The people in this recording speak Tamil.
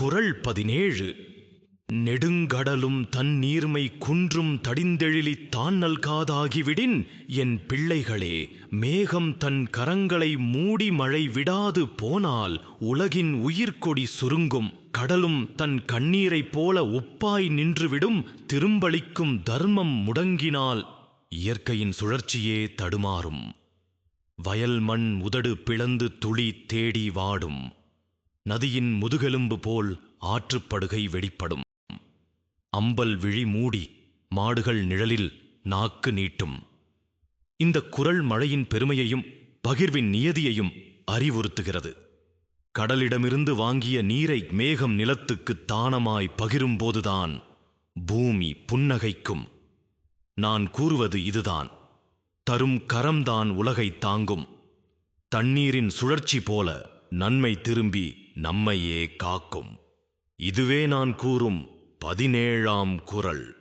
குரல் பதினேழு. நெடுங்கடலும் தன் நீர்மை குன்றும் தடிந்தெழிலி தான் நல்காதாகிவிடின் என் பிள்ளைகளே மேகம் தன் கரங்களை மூடி மழை விடாது போனால் உலகின் உயிர்க்கொடி சுருங்கும். கடலும் தன் கண்ணீரைப் போல உப்பாய் நின்றுவிடும் திரும்பளிக்கும் தர்மம் முடங்கினால் இயற்கையின் சுழற்சியே தடுமாறும். வயல் மண் உதடு பிளந்து துளி தேடி வாடும். நதியின் முதுகெலும்பு போல் ஆற்றுப்படுகை வெடிப்படும். அம்பல் விழி மூடி மாடுகள் நிழலில் நாக்கு நீட்டும். இந்த குரல் மழையின் பெருமையையும் பகிர்வின் நியதியையும் அறிவுறுத்துகிறது. கடலிடமிருந்து வாங்கிய நீரை மேகம் நிலத்துக்கு தானமாய் பகிரும்போதுதான் பூமி புன்னகைக்கும். நான் கூறுவது இதுதான். தரும் கரம்தான் உலகை தாங்கும். தண்ணீரின் சுழற்சி போல நன்மை திரும்பி நம்மையே காக்கும். இதுவே நான் கூறும் பதினேழாம் குரல்.